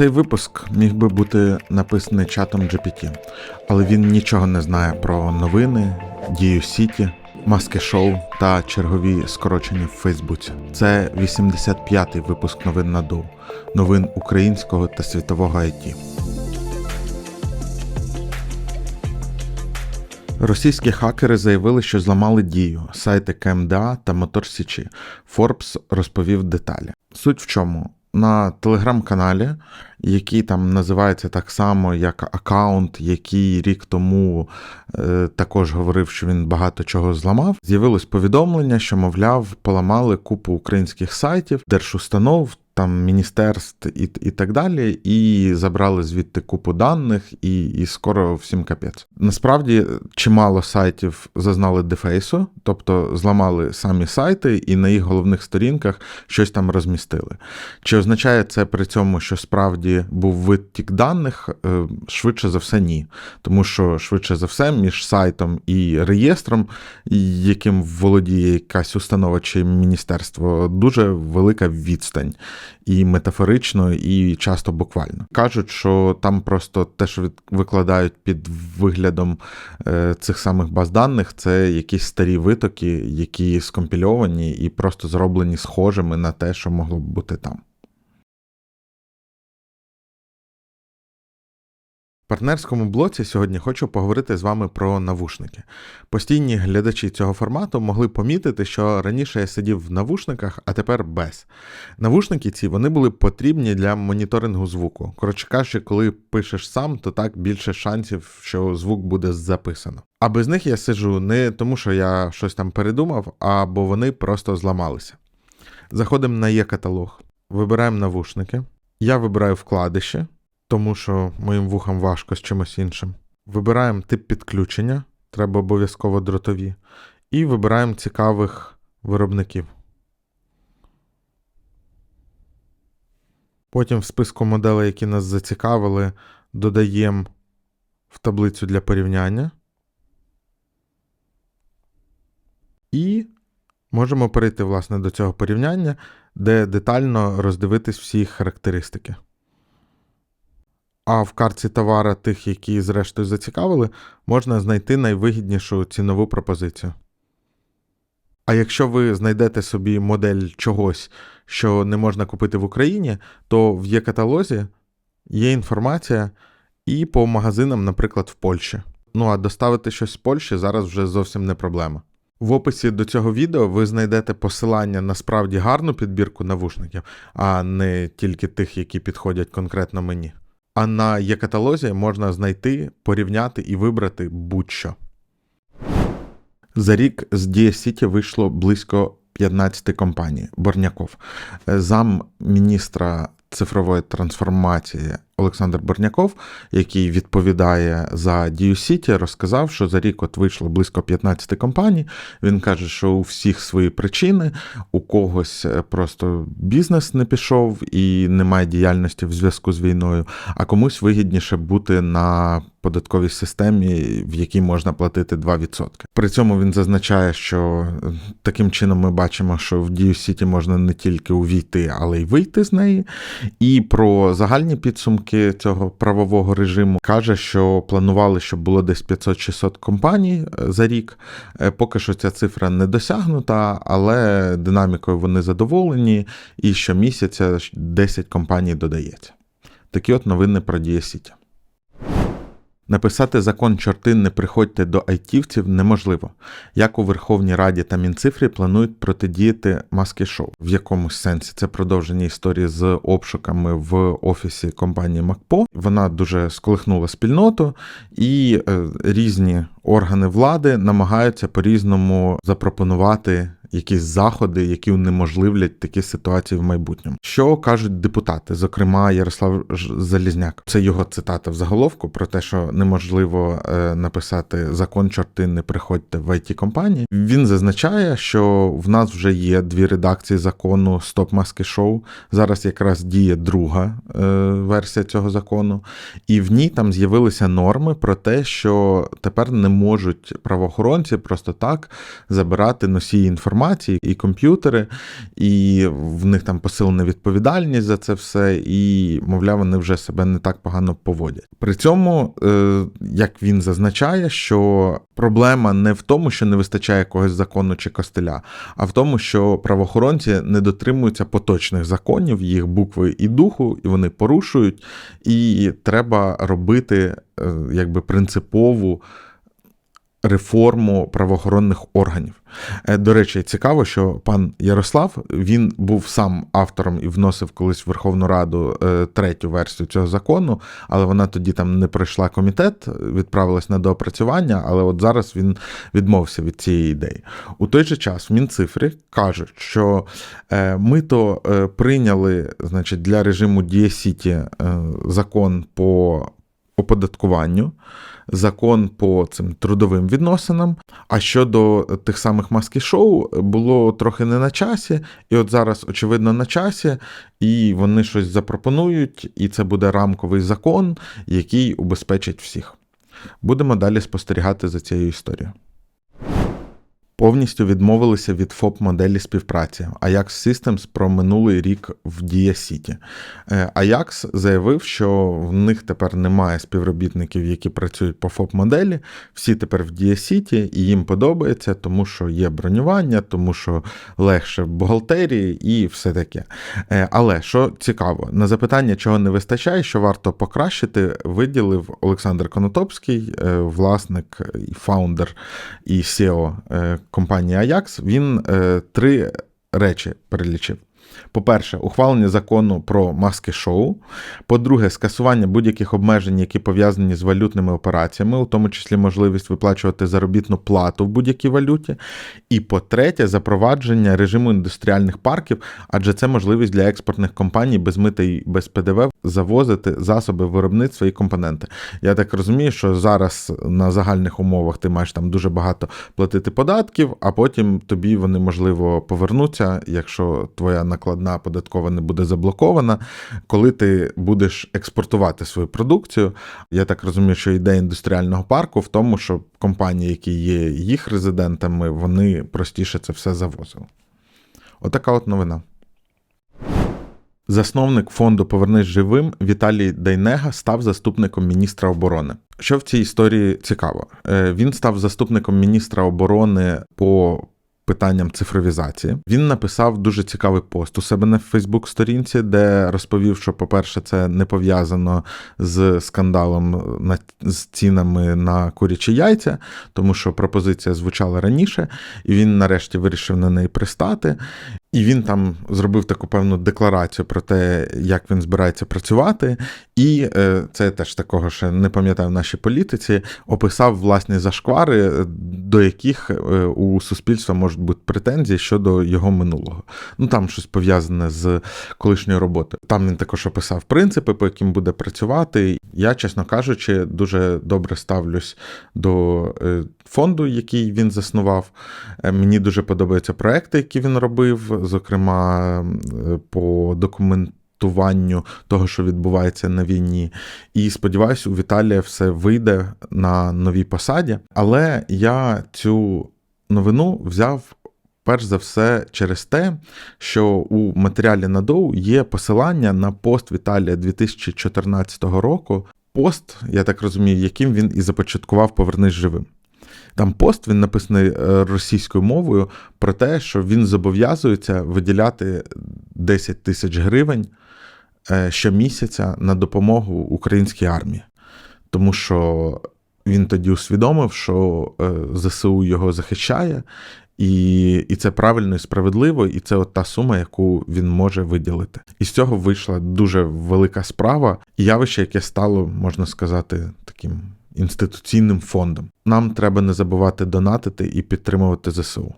Цей випуск міг би бути написаний чатом GPT, але він нічого не знає про новини, дію Сіті, маски шоу та чергові скорочення в Фейсбуці. Це 85-й випуск новин на ДОУ, новин українського та світового IT. Російські хакери заявили, що зламали дію сайти КМДА та Мотор Січі. Forbes розповів деталі. Суть в чому? На телеграм-каналі, який там називається так само, як аккаунт, який рік тому е, також говорив, що він багато чого зламав, з'явилось повідомлення, що, мовляв, поламали купу українських сайтів, держустанов. Там міністерств і і так далі, і забрали звідти купу даних, і і скоро всім капець. Насправді чимало сайтів зазнали дефейсу, тобто зламали самі сайти, і на їх головних сторінках щось там розмістили. Чи означає це при цьому, що справді був витік даних? Е, швидше за все, ні. Тому що швидше за все, між сайтом і реєстром, яким володіє якась установа чи міністерство, дуже велика відстань і метафорично, і часто буквально. Кажуть, що там просто те, що викладають під виглядом е, цих самих баз даних, це якісь старі витоки, які скомпільовані і просто зроблені схожими на те, що могло б бути там. Партнерському блоці сьогодні хочу поговорити з вами про навушники. Постійні глядачі цього формату могли помітити, що раніше я сидів в навушниках, а тепер без. Навушники ці вони були потрібні для моніторингу звуку. Коротше кажучи, коли пишеш сам, то так більше шансів, що звук буде записано. А без них я сиджу не тому, що я щось там передумав, а бо вони просто зламалися. Заходимо на є-каталог, вибираємо навушники. Я вибираю вкладище тому що моїм вухам важко з чимось іншим. Вибираємо тип підключення, треба обов'язково дротові, і вибираємо цікавих виробників. Потім в списку моделей, які нас зацікавили, додаємо в таблицю для порівняння. І можемо перейти власне, до цього порівняння, де детально роздивитись всі характеристики. А в картці товара тих, які зрештою зацікавили, можна знайти найвигіднішу цінову пропозицію. А якщо ви знайдете собі модель чогось, що не можна купити в Україні, то в є-каталозі є інформація і по магазинам, наприклад, в Польщі. Ну а доставити щось з Польщі зараз вже зовсім не проблема. В описі до цього відео ви знайдете посилання на справді гарну підбірку навушників, а не тільки тих, які підходять конкретно мені. А на є-каталозі можна знайти, порівняти і вибрати будь-що. За рік з Дія вийшло близько 15 компаній. Борняков, зам міністра цифрової трансформації Олександр Борняков, який відповідає за Дію Сіті, розказав, що за рік от вийшло близько 15 компаній. Він каже, що у всіх свої причини, у когось е, просто бізнес не пішов і немає діяльності в зв'язку з війною, а комусь вигідніше бути на податковій системі, в якій можна платити 2%. При цьому він зазначає, що е, таким чином ми бачимо, що в Дію Сіті можна не тільки увійти, але й вийти з неї. І про загальні підсумки підсумки цього правового режиму каже, що планували, щоб було десь 500-600 компаній е, за рік. Е, поки що ця цифра не досягнута, але динамікою вони задоволені, і щомісяця 10 компаній додається. Такі от новини про Дієсіті. Написати закон чорти не приходьте до айтівців неможливо, як у Верховній Раді та Мінцифрі планують протидіяти маски шоу. В якомусь сенсі це продовження історії з обшуками в офісі компанії МакПо. Вона дуже сколихнула спільноту, і е, різні органи влади намагаються по-різному запропонувати якісь заходи, які унеможливлять такі ситуації в майбутньому. Що кажуть депутати, зокрема Ярослав Залізняк, це його цитата в заголовку про те, що неможливо е, написати закон чорти, не приходьте в it компанії. Він зазначає, що в нас вже є дві редакції закону Стоп маски шоу. Зараз якраз діє друга е, версія цього закону, і в ній там з'явилися норми про те, що тепер не можуть правоохоронці просто так забирати носії інформації інформації, і комп'ютери, і в них там посилена відповідальність за це все, і, мовляв, вони вже себе не так погано поводять. При цьому, е, як він зазначає, що проблема не в тому, що не вистачає якогось закону чи костеля, а в тому, що правоохоронці не дотримуються поточних законів, їх букви і духу, і вони порушують, і треба робити е, якби принципову реформу правоохоронних органів. Е, До речі, цікаво, що пан Ярослав він був сам автором і вносив колись в Верховну Раду е, третю версію цього закону, але вона тоді там не пройшла комітет, відправилась на доопрацювання. Але от зараз він відмовився від цієї ідеї. У той же час в Мінцифрі кажуть, що е, ми то прийняли значить, для режиму Дія Сіті закон по оподаткуванню закон по цим трудовим відносинам. А щодо тих самих маски-шоу, було трохи не на часі, і от зараз, очевидно, на часі, і вони щось запропонують, і це буде рамковий закон, який убезпечить всіх. Будемо далі спостерігати за цією історією. Повністю відмовилися від ФОП моделі співпраці Ajax Systems про минулий рік в Дія Сіті. Ajax заявив, що в них тепер немає співробітників, які працюють по ФОП моделі. Всі тепер в Дія Сіті, і їм подобається, тому що є бронювання, тому що легше в бухгалтерії і все таке. Е, Але що цікаво, на запитання, чого не вистачає, що варто покращити, виділив Олександр Конотопський, е, власник і фаундер і SEO компанії Ajax, він е, три речі перелічив. По-перше, ухвалення закону про маски шоу. По-друге, скасування будь-яких обмежень, які пов'язані з валютними операціями, у тому числі можливість виплачувати заробітну плату в будь-якій валюті. І по-третє, запровадження режиму індустріальних парків, адже це можливість для експортних компаній без мита і без ПДВ завозити засоби виробництва і компоненти. Я так розумію, що зараз на загальних умовах ти маєш там дуже багато платити податків, а потім тобі вони можливо повернуться, якщо твоя накладна податкова не буде заблокована, коли ти будеш експортувати свою продукцію. Я так розумію, що ідея індустріального парку в тому, що компанії, які є їх резидентами, вони простіше це все завозили. Отака от новина. Засновник фонду Повернись живим Віталій Дайнега став заступником міністра оборони. Що в цій історії цікаво? Е, Він став заступником міністра оборони по питанням цифровізації. Він написав дуже цікавий пост у себе на Фейсбук-сторінці, де розповів, що, по-перше, це не пов'язано з скандалом на з цінами на курячі яйця, тому що пропозиція звучала раніше, і він нарешті вирішив на неї пристати. І він там зробив таку певну декларацію про те, як він збирається працювати. І е, це теж такого ще не пам'ятаю в нашій політиці, описав власні зашквари, до яких е, у суспільства можуть бути претензії щодо його минулого. Ну там щось пов'язане з колишньою роботою. Там він також описав принципи, по яким буде працювати. Я, чесно кажучи, дуже добре ставлюсь до е, фонду, який він заснував. Мені дуже подобаються проекти, які він робив зокрема по документуванню того, що відбувається на війні. І сподіваюся, у Віталія все вийде на новій посаді. Але я цю новину взяв. Перш за все, через те, що у матеріалі на доу є посилання на пост Віталія 2014 року. Пост, я так розумію, яким він і започаткував Повернись живим. Там пост він написаний російською мовою про те, що він зобов'язується виділяти 10 тисяч гривень щомісяця на допомогу українській армії. Тому що він тоді усвідомив, що ЗСУ його захищає, і і це правильно і справедливо, і це от та сума, яку він може виділити. І з цього вийшла дуже велика справа, явище, яке стало, можна сказати, таким інституційним фондом. Нам треба не забувати донатити і підтримувати ЗСУ.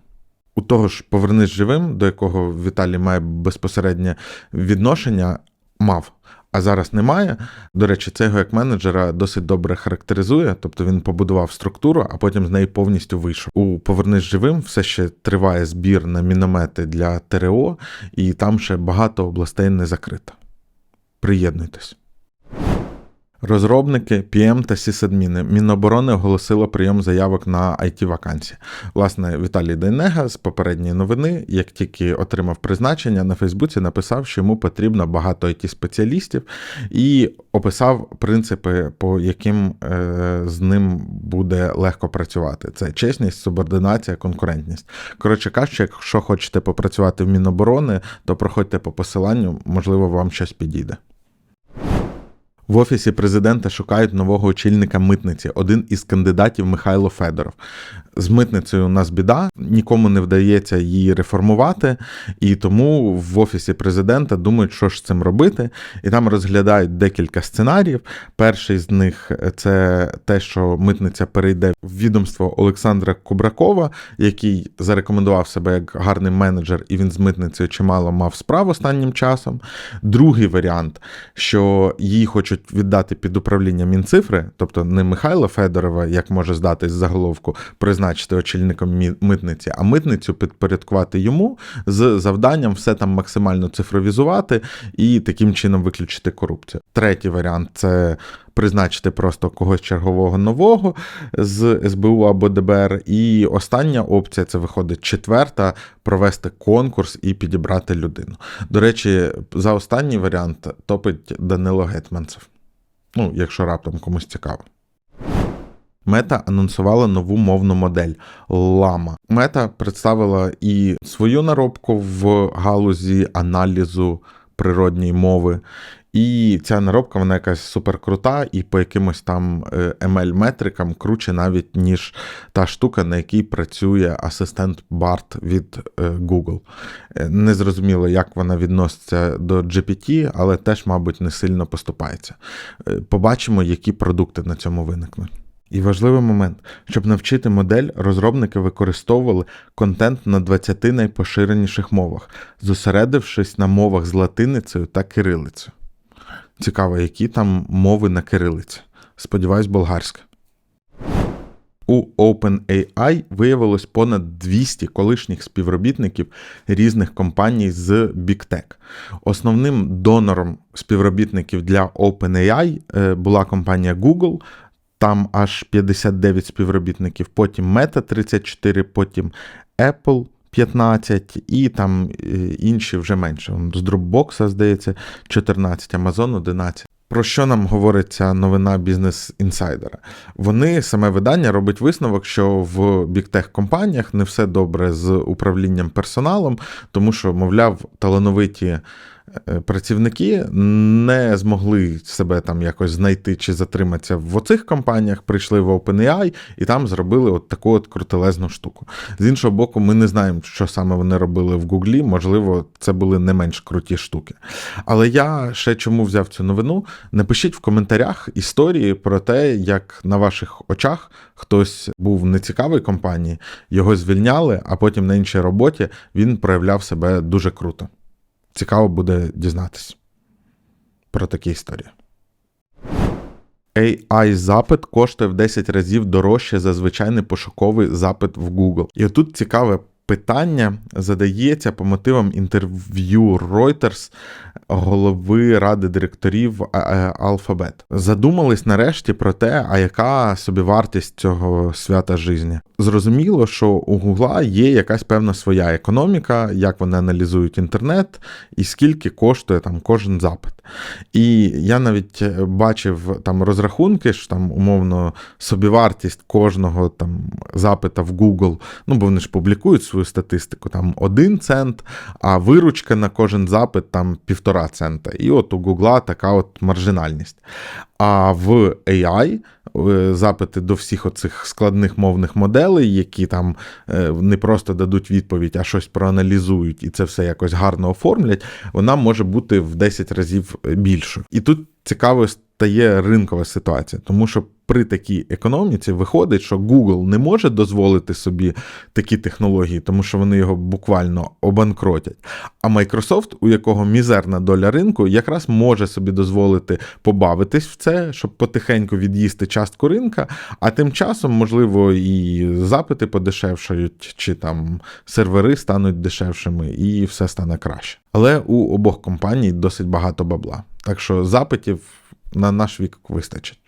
У того ж повернись живим, до якого Віталій має безпосереднє відношення, мав. А зараз немає. До речі, це його як менеджера досить добре характеризує, тобто він побудував структуру, а потім з неї повністю вийшов. У Повернись живим все ще триває збір на міномети для ТРО, і там ще багато областей не закрито. Приєднуйтесь. Розробники, PM та сисадміни Міноборони оголосило прийом заявок на it вакансії. Власне, Віталій Дейнега з попередньої новини, як тільки отримав призначення, на Фейсбуці написав, що йому потрібно багато it спеціалістів і описав принципи, по яким е, з ним буде легко працювати. Це чесність, субординація, конкурентність. Коротше кажучи, якщо хочете попрацювати в Міноборони, то проходьте по посиланню, можливо, вам щось підійде. В офісі президента шукають нового очільника митниці, один із кандидатів Михайло Федоров. З митницею у нас біда, нікому не вдається її реформувати, і тому в офісі президента думають, що ж цим робити, і там розглядають декілька сценаріїв. Перший з них це те, що митниця перейде в відомство Олександра Кубракова, який зарекомендував себе як гарний менеджер, і він з митницею чимало мав справ останнім часом. Другий варіант, що її хочуть віддати під управління Мінцифри, тобто не Михайла Федорова, як може здатись заголовку, призначити очільником митниці, а митницю підпорядкувати йому з завданням все там максимально цифровізувати і таким чином виключити корупцію. Третій варіант це призначити просто когось чергового нового з СБУ або ДБР. І остання опція це виходить четверта провести конкурс і підібрати людину. До речі, за останній варіант топить Данило Гетманцев. Ну, якщо раптом комусь цікаво. Мета анонсувала нову мовну модель Лама. Мета представила і свою наробку в галузі аналізу природньої мови. І ця наробка, вона якась суперкрута, і по якимось там е, ML-метрикам круче навіть, ніж та штука, на якій працює асистент BART від е, Google. Е, Незрозуміло, як вона відноситься до GPT, але теж, мабуть, не сильно поступається. Побачимо, які продукти на цьому виникнуть. І важливий момент, щоб навчити модель, розробники використовували контент на 20 найпоширеніших мовах, зосередившись на мовах з латиницею та кирилицею. Цікаво, які там мови на кирилиці. Сподіваюсь, болгарська. У OpenAI виявилось понад 200 колишніх співробітників різних компаній з Big Tech. Основним донором співробітників для OpenAI е, була компанія Google. Там аж 59 співробітників, потім Meta 34, потім Apple 15 і там е, інші вже менше. З Dropbox, здається, 14, Amazon 11. Про що нам говориться новина бізнес інсайдера? Вони саме видання робить висновок, що в біктех компаніях не все добре з управлінням персоналом, тому що, мовляв, талановиті працівники не змогли себе там якось знайти чи затриматися в оцих компаніях, прийшли в OpenAI і там зробили от таку от крутелезну штуку. З іншого боку, ми не знаємо, що саме вони робили в Гуглі. Можливо, це були не менш круті штуки. Але я ще чому взяв цю новину? Напишіть в коментарях історії про те, як на ваших очах хтось був в нецікавій компанії, його звільняли, а потім на іншій роботі він проявляв себе дуже круто. Цікаво буде дізнатись про такі історії. AI-запит коштує в 10 разів дорожче за звичайний пошуковий запит в Google. І отут цікаве питання задається по мотивам інтерв'ю Reuters голови ради директорів е, Alphabet. Задумались нарешті про те, а яка собівартість цього свята житті. Зрозуміло, що у Гугла є якась певна своя економіка, як вони аналізують інтернет і скільки коштує там кожен запит. І я навіть бачив там розрахунки, що там умовно собівартість кожного там запита в Google, ну бо вони ж публікують свою статистику, там один цент, а виручка на кожен запит там півтора цента. І от у Гугла така от маржинальність. А в AI е, запити до всіх оцих складних мовних моделей, які там е, не просто дадуть відповідь, а щось проаналізують і це все якось гарно оформлять, вона може бути в 10 разів більшою. І тут цікаво стає ринкова ситуація, тому що при такій економіці виходить, що Google не може дозволити собі такі технології, тому що вони його буквально обанкротять. А Microsoft, у якого мізерна доля ринку, якраз може собі дозволити побавитись в це, щоб потихеньку від'їсти частку ринка, а тим часом, можливо, і запити подешевшають, чи там сервери стануть дешевшими, і все стане краще. Але у обох компаній досить багато бабла. Так що запитів на наш вік вистачить.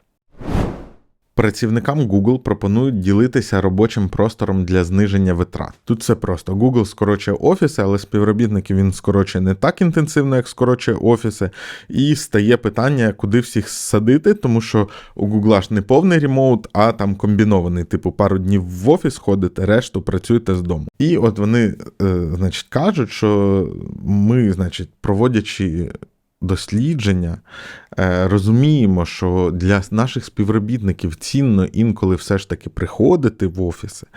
Працівникам Google пропонують ділитися робочим простором для зниження витрат. Тут все просто. Google скорочує офіси, але співробітників він скорочує не так інтенсивно, як скорочує офіси. І стає питання, куди всіх садити, тому що у Google ж не повний ремоут, а там комбінований, типу пару днів в офіс ходите, решту працюєте з дому. І от вони, е, значить, кажуть, що ми, значить, проводячи дослідження, е, розуміємо, що для наших співробітників цінно інколи все ж таки приходити в офіси.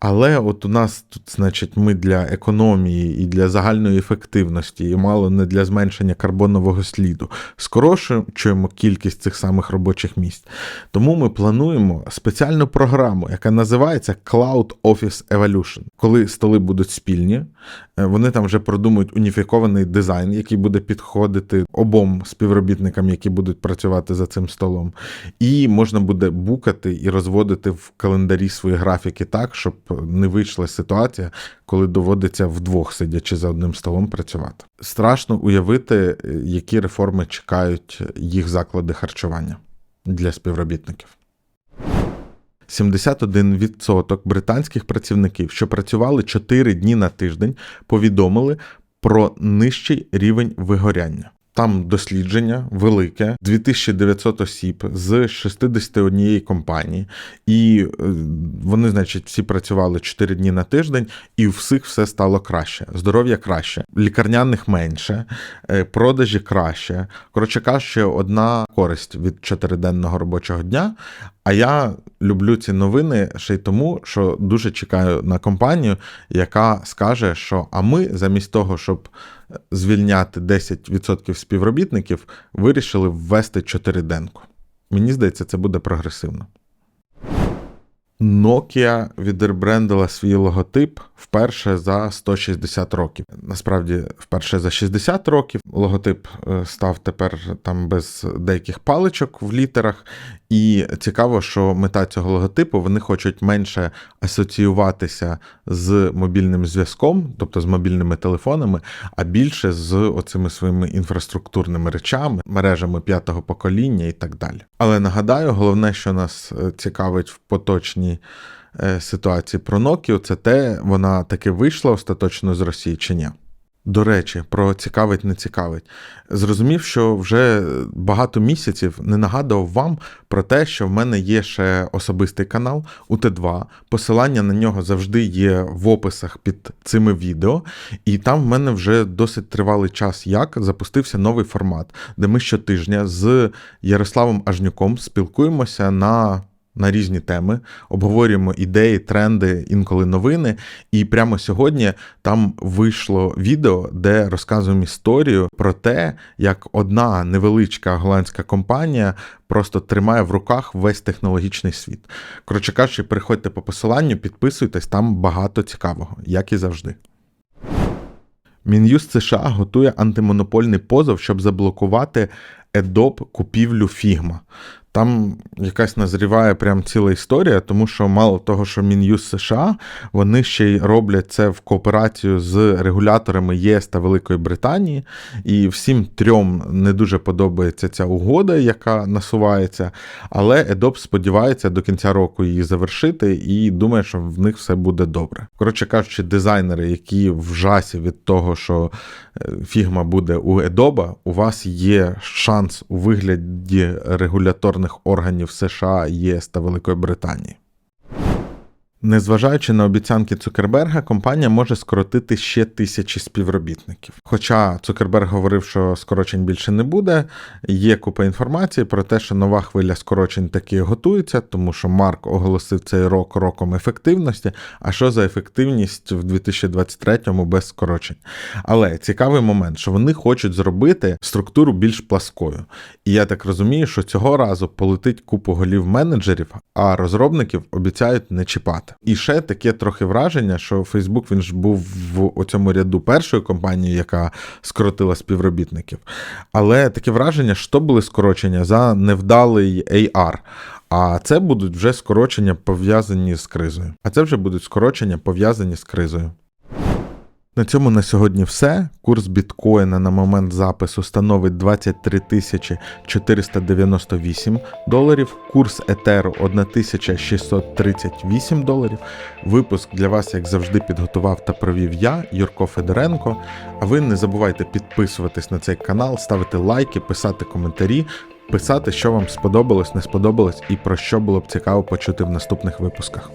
Але от у нас тут, значить, ми для економії і для загальної ефективності, і мало не для зменшення карбонового сліду, скорочуємо кількість цих самих робочих місць. Тому ми плануємо спеціальну програму, яка називається Cloud Office Evolution. Коли столи будуть спільні, е, вони там вже продумують уніфікований дизайн, який буде підходити обом співробітникам, які будуть працювати за цим столом. І можна буде букати і розводити в календарі свої графіки так, щоб не вийшла ситуація, коли доводиться вдвох сидячи за одним столом працювати. Страшно уявити, які реформи чекають їх заклади харчування для співробітників. 71% британських працівників, що працювали 4 дні на тиждень, повідомили про нижчий рівень вигоряння. Там дослідження велике, 2900 осіб з 61 компанії, і е, вони, значить, всі працювали 4 дні на тиждень, і у всіх все стало краще. Здоров'я краще, лікарняних менше, е, продажі краще. Коротше кажучи, одна користь від чотириденного робочого дня. А я люблю ці новини ще й тому, що дуже чекаю на компанію, яка скаже, що а ми замість того, щоб звільняти 10% співробітників, вирішили ввести чотириденку. Мені здається, це буде прогресивно. Nokia відребрендила свій логотип вперше за 160 років. Насправді, вперше за 60 років логотип е, став тепер там без деяких паличок в літерах. І цікаво, що мета цього логотипу вони хочуть менше асоціюватися з мобільним зв'язком, тобто з мобільними телефонами, а більше з оцими своїми інфраструктурними речами, мережами п'ятого покоління і так далі. Але нагадаю, головне, що нас е, цікавить в поточній ситуації про Nokia, це те, вона таки вийшла остаточно з Росії чи ні. До речі, про цікавить, не цікавить. Зрозумів, що вже багато місяців не нагадував вам про те, що в мене є ще особистий канал УТ2. Посилання на нього завжди є в описах під цими відео. І там в мене вже досить тривалий час, як запустився новий формат, де ми щотижня з Ярославом Ажнюком спілкуємося на на різні теми, обговорюємо ідеї, тренди, інколи новини. І прямо сьогодні там вийшло відео, де розказуємо історію про те, як одна невеличка голландська компанія просто тримає в руках весь технологічний світ. Коротше кажучи, переходьте по посиланню, підписуйтесь, там багато цікавого, як і завжди. Мін'юст США готує антимонопольний позов, щоб заблокувати Adobe купівлю Figma. Там якась назріває прям ціла історія, тому що мало того, що Мін'юз США, вони ще й роблять це в кооперацію з регуляторами ЄС та Великої Британії. І всім трьом не дуже подобається ця угода, яка насувається. Але Adobe сподівається до кінця року її завершити і думає, що в них все буде добре. Коротше кажучи, дизайнери, які в жасі від того, що фігма буде у Едоба, у вас є шанс у вигляді регуляторних органів США, ЄС та Великої Британії. Незважаючи на обіцянки Цукерберга, компанія може скоротити ще тисячі співробітників. Хоча Цукерберг говорив, що скорочень більше не буде, є купа інформації про те, що нова хвиля скорочень таки готується, тому що Марк оголосив цей рок роком ефективності. А що за ефективність в 2023-му без скорочень? Але цікавий момент, що вони хочуть зробити структуру більш пласкою. І я так розумію, що цього разу полетить купу голів менеджерів, а розробників обіцяють не чіпати. І ще таке трохи враження, що Facebook він ж був в цьому ряду першою компанією, яка скоротила співробітників. Але таке враження, що були скорочення за невдалий AR. А це будуть вже скорочення пов'язані з кризою. А це вже будуть скорочення пов'язані з кризою. На цьому на сьогодні все. Курс біткоїна на момент запису становить 23 тисячі 498 доларів. Курс етеру 1638 доларів. Випуск для вас, як завжди, підготував та провів я, Юрко Федоренко. А ви не забувайте підписуватись на цей канал, ставити лайки, писати коментарі, писати, що вам сподобалось, не сподобалось і про що було б цікаво почути в наступних випусках.